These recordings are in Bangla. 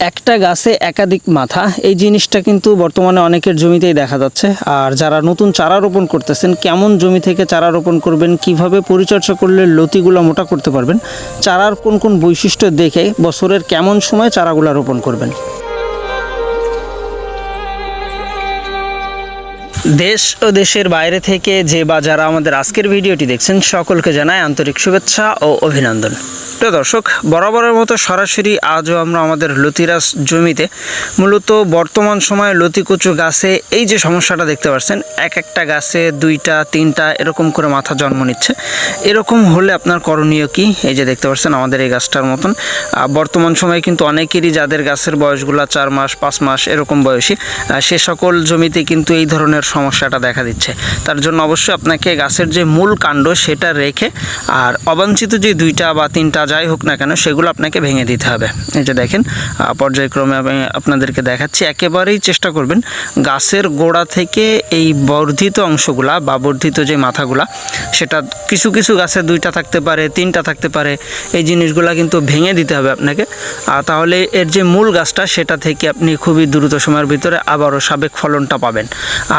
একটা গাছে একাধিক মাথা, এই জিনিসটা কিন্তু বর্তমানে অনেকের জমিতেই দেখা যাচ্ছে। আর যারা নতুন চারা রোপণ করতেছেন, কেমন জমি থেকে চারা রোপণ করবেন, কীভাবে পরিচর্যা করলে লতিগুলো মোটা করতে পারবেন, চারার কোন কোন বৈশিষ্ট্য দেখে বছরের কেমন সময় চারাগুলো রোপণ করবেন। দেশ ও দেশের বাইরে থেকে যে বা যারা আমাদের আজকের ভিডিওটি দেখছেন, সকলকে জানায় আন্তরিক শুভেচ্ছা ও অভিনন্দন। প্রিয় দর্শক, বরাবরের মতো সরাসরি আজও আমরা আমাদের লতিরাস জমিতে। মূলত বর্তমান সময়ে লতিকুচু গাছে এই যে সমস্যাটা দেখতে পাচ্ছেন, এক একটা গাছে দুইটা, তিনটা এরকম করে মাথা জন্ম নিচ্ছে। এরকম হলে আপনার করণীয় কি? এই যে দেখতে পাচ্ছেন আমাদের এই গাছটার মতন। বর্তমান সময়ে কিন্তু অনেকেরই যাদের গাছের বয়সগুলো চার মাস, পাঁচ মাস এরকম বয়সী সে সকল জমিতে কিন্তু এই ধরনের সমস্যাটা দেখা দিচ্ছে। তার জন্য অবশ্যই আপনাকে গাছের যে মূল কাণ্ড সেটা রেখে আর অবাঞ্ছিত যে দুইটা বা তিনটা যাই হোক না কেন, সেগুলো আপনাকে ভেঙে দিতে হবে। এই যে দেখেন পর্যায়ক্রমে আমি আপনাদেরকে দেখাচ্ছি, একেবারেই চেষ্টা করবেন গাছের গোড়া থেকে এই বর্ধিত অংশগুলা বা বর্ধিত যে মাথাগুলা, সেটা কিছু কিছু গাছে দুইটা থাকতে পারে, তিনটা থাকতে পারে, এই জিনিসগুলা কিন্তু ভেঙে দিতে হবে আপনাকে। আর তাহলে এর যে মূল গাছটা, সেটা থেকে আপনি খুবই দ্রুত সময়ের ভিতরে আবারও সাবেক ফলনটা পাবেন।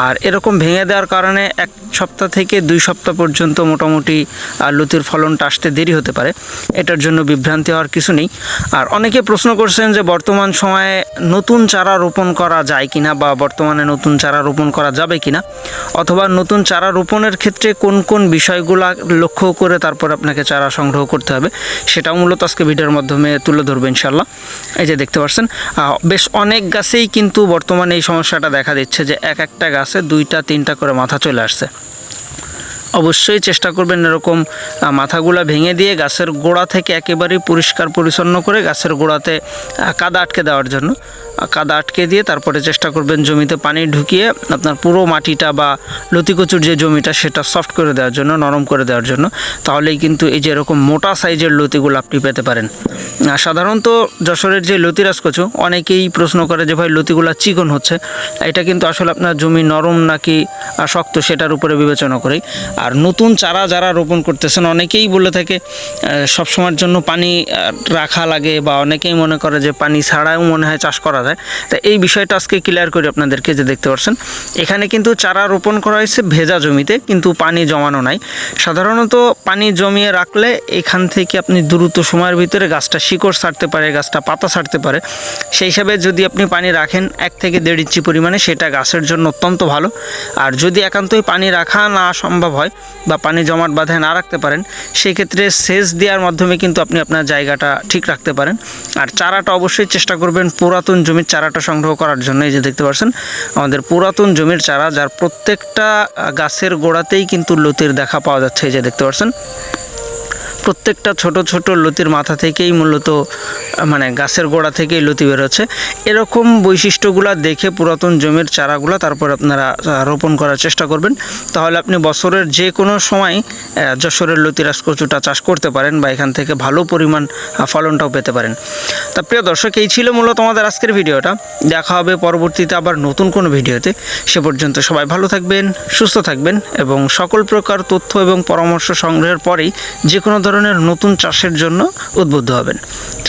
আর এরকম ভেঙে দেওয়ার কারণে এক সপ্তাহ থেকে দুই সপ্তাহ পর্যন্ত মোটামুটি লতির ফলনটা আসতে দেরি হতে পারে। এটার জন্য বিভ্রান্তি হওয়ার কিছু নেই। আর অনেকে প্রশ্ন করছেন যে বর্তমান সময়ে নতুন চারা রোপণ করা যায় কিনা বা বর্তমানে নতুন চারা রোপণ করা যাবে কিনা? অথবা নতুন চারা রোপণের ক্ষেত্রে কোন কোন বিষয়গুলো লক্ষ্য করে তারপর আপনাকে চারা সংগ্রহ করতে হবে সেটাও মূলত আজকে ভিডিওর মাধ্যমে তুলে ধরবে ইনশাল্লাহ এই যে দেখতে পাচ্ছেন বেশ অনেক গাছেই কিন্তু বর্তমানে এই সমস্যাটা দেখা দিচ্ছে যে এক একটা গাছে দুইটা, তিনটা করে মাথা চলে আসছে। অবশ্যই চেষ্টা করবেন এরকম মাথাগুলা ভেঙে দিয়ে গাছের গোড়া থেকে একেবারেই পরিষ্কার পরিচ্ছন্ন করে গাছের গোড়াতে কাদা আটকে দেওয়ার জন্য। কাদা আটকে দিয়ে তারপরে চেষ্টা করবেন জমিতে পানি ঢুকিয়ে আপনার পুরো মাটিটা বা লতিকচুর যে জমিটা সেটা সফট করে দেওয়ার জন্য, নরম করে দেওয়ার জন্য। তাহলেই কিন্তু এই যে এরকম মোটা সাইজের লতিগুলো আপনি পেতে পারেন। সাধারণত যশোরের যে লতিরাজ কচু অনেকেই প্রশ্ন করে যে, ভাই, লতিগুলা চিকন হচ্ছে। এটা কিন্তু আসলে আপনার জমি নরম নাকি শক্ত সেটার উপরে বিবেচনা করেই। আর নতুন চারা যারা রোপণ করতেছেন অনেকেই বলে থাকে আহ, সবসময়ের জন্য পানি রাখা লাগে বা অনেকেই মনে করে যে পানি ছাড়াও মনে হয় চাষ করা যায়। তা এই বিষয়টা আজকে ক্লিয়ার করি আপনাদেরকে যে দেখতে পাচ্ছেন এখানে কিন্তু চারা রোপণ করা হয়েছে ভেজা জমিতে কিন্তু পানি জমানো নাই। সাধারণত পানি জমিয়ে রাখলে এখান থেকে আপনি দ্রুত সময়ের ভিতরে গাছটা শিকড় ছাড়তে পারে গাছটা পাতা ছাড়তে পারে। সেই হিসাবে যদি আপনি পানি রাখেন এক থেকে দেড় ইঞ্চি পরিমাণে সেটা গাছের জন্য অত্যন্ত ভালো। আর যদি একান্তই পানি রাখা না সম্ভব হয় বা পানি জমাট বাঁধায় না রাখতে পারেন সেই ক্ষেত্রে সেচ দেওয়ার মাধ্যমে কিন্তু আপনি আপনার জায়গাটা ঠিক রাখতে পারেন। আর চারাটা অবশ্যই চেষ্টা করবেন পুরাতন জমির চারাটা সংগ্রহ করার জন্য। এই যে দেখতে পাচ্ছেন, আমাদের পুরাতন জমির চারা যার প্রত্যেকটা গাছের গোড়াতেই কিন্তু লতির দেখা পাওয়া যাচ্ছে। এই যে দেখতে পাচ্ছেন, প্রত্যেকটা ছোট ছোট লতির মাথা থেকেই মূলত মানে গাছের গোড়া থেকেই লতি বেরোচ্ছে। এরকম বৈশিষ্ট্যগুলো দেখে পুরাতন জমির চারাগুলো তারপর আপনারা রোপণ করার চেষ্টা করবেন। তাহলে আপনি বছরের যে কোনো সময় যশোরের লতিরাজ কচুটা চাষ করতে পারেন বা এখান থেকে ভালো পরিমাণ ফলনটাও পেতে পারেন। তা প্রিয় দর্শক, এই ছিল মূলত আমাদের আজকের ভিডিওটা। দেখা হবে পরবর্তীতে আবার নতুন কোনো ভিডিওতে। সে পর্যন্ত সবাই ভালো থাকবেন, সুস্থ থাকবেন এবং সকল প্রকার তথ্য এবং পরামর্শ সংগ্রহের পরেই যে কোনো ধরনের নতুন চাষের জন্য উদ্বুদ্ধ হবেন।